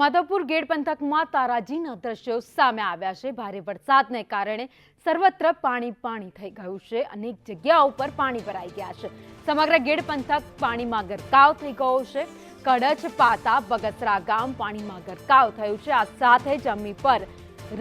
માધવપુર ગેડ પંથકમાં તારાજીના દ્રશ્યો સામે આવ્યા છે. ભારે વરસાદને કારણે સર્વત્ર પાણી પાણી થઈ ગયું છે. અનેક જગ્યાઓ પર પાણી ભરાઈ ગયા છે. સમગ્ર ગેડ પંથક પાણીમાં ગરકાવ થઈ ગયો છે. કડચ પાતા, બગસરા ગામ પાણીમાં ગરકાવ થયું છે. આ સાથે જમી પર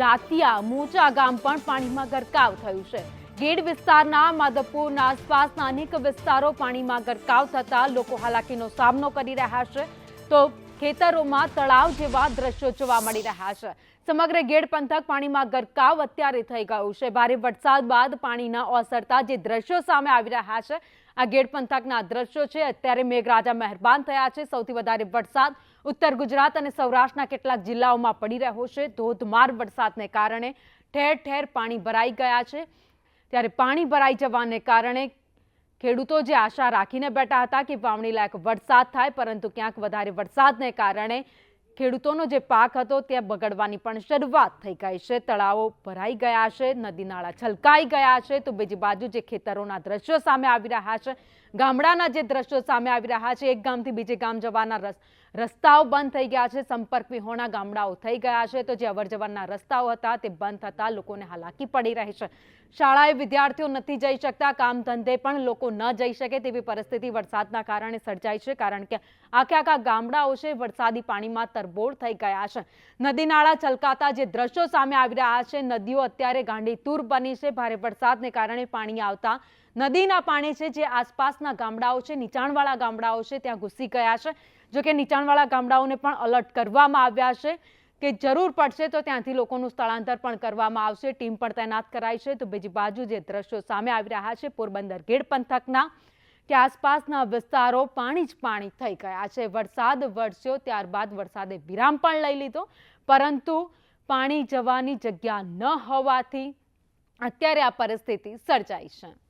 રાતિયા, મોચા ગામ પણ પાણીમાં ગરકાવ થયું છે. ગેડ વિસ્તારના માધવપુરના આસપાસના અનેક વિસ્તારો પાણીમાં ગરકાવ થતા લોકો હાલાકીનો સામનો કરી રહ્યા છે. તો ખેતરોમાં તળાવ જેવા દ્રશ્યો જોવા મળી રહ્યા છે. સમગ્ર ગેડ પંથક પાણીમાં ગરકાવ અત્યારે થઈ ગયું છે. ભારે વરસાદ બાદ પાણીના ઓસરતા જે દ્રશ્યો સામે આવી રહ્યા છે, આ ગેડ પંથકના દ્રશ્યો છે. અત્યારે મેઘરાજા મહેરબાન થયા છે. સૌથી વધારે વરસાદ ઉત્તર ગુજરાત અને સૌરાષ્ટ્રના કેટલાક જિલ્લાઓમાં પડી રહ્યો છે. ધોધમાર વરસાદને કારણે ઠેર ઠેર પાણી ભરાઈ ગયા છે. ત્યારે પાણી ભરાઈ જવાને કારણે ખેડૂતો જે આશા રાખીને બેઠા હતા કે વાવણી લાયક વરસાદ થાય, પરંતુ ક્યાંક વધારે વરસાદને કારણે ખેડૂતોનો જે પાક હતો ત્યાં બગડવાની પણ શરૂઆત થઈ ગઈ છે. તળાવો ભરાઈ ગયા છે, નદી નાળા છલકાઈ ગયા છે, તો બીજી બાજુ જે ખેતરોના દ્રશ્યો સામે આવી રહ્યા છે, ગામડાના જે દ્રશ્યો સામે આવી રહ્યા છે, એક ગામથી બીજે ગામ જવાના રસ્તાઓ બંધ થઈ ગયા છે. સંપર્ક વિહોણા ગામડાઓ થઈ ગયા છે. તો જે અવરજવરના રસ્તાઓ હતા તે બંધ થતા લોકોને હાલાકી પડી રહી છે. શાળાએ વિદ્યાર્થીઓ નથી જઈ શકતા. કામ ધંધે પણ લોકો ન જઈ શકે તેવી પરિસ્થિતિ વરસાદના કારણે સર્જાઈ છે. કારણ કે આખે આખા ગામડાઓ છે વરસાદી પાણીમાં તરબોળ થઈ ગયા છે. નદી નાળા છલકાતા જે દ્રશ્યો સામે આવી રહ્યા છે. નદીઓ અત્યારે ગાંડીતુર બની છે. ભારે વરસાદને કારણે પાણી આવતા નદીના પાણી છે જે આસપાસના ગામડાઓ છે, નીચાણવાળા ગામડાઓ છે, ત્યાં ઘૂસી ગયા છે. જો કે નીચાણવાળા ગામડાઓને પણ અલર્ટ કરવામાં આવ્યા છે કે જરૂર પડશે તો ત્યાંથી લોકોનું સ્થળાંતર પણ કરવામાં આવશે. ટીમ પણ તૈનાત કરાઈ છે. તો બીજી બાજુ જે દ્રશ્યો સામે આવી રહ્યા છે, પોરબંદર ગેડ પંથકના, કે આસપાસના વિસ્તારો પાણી જ પાણી થઈ ગયા છે. વરસાદ વરસ્યો, ત્યારબાદ વરસાદે વિરામ પણ લઈ લીધો. પરંતુ પાણી જવાની જગ્યા ન હોવાથી અત્યારે આ પરિસ્થિતિ સર્જાઈ છે.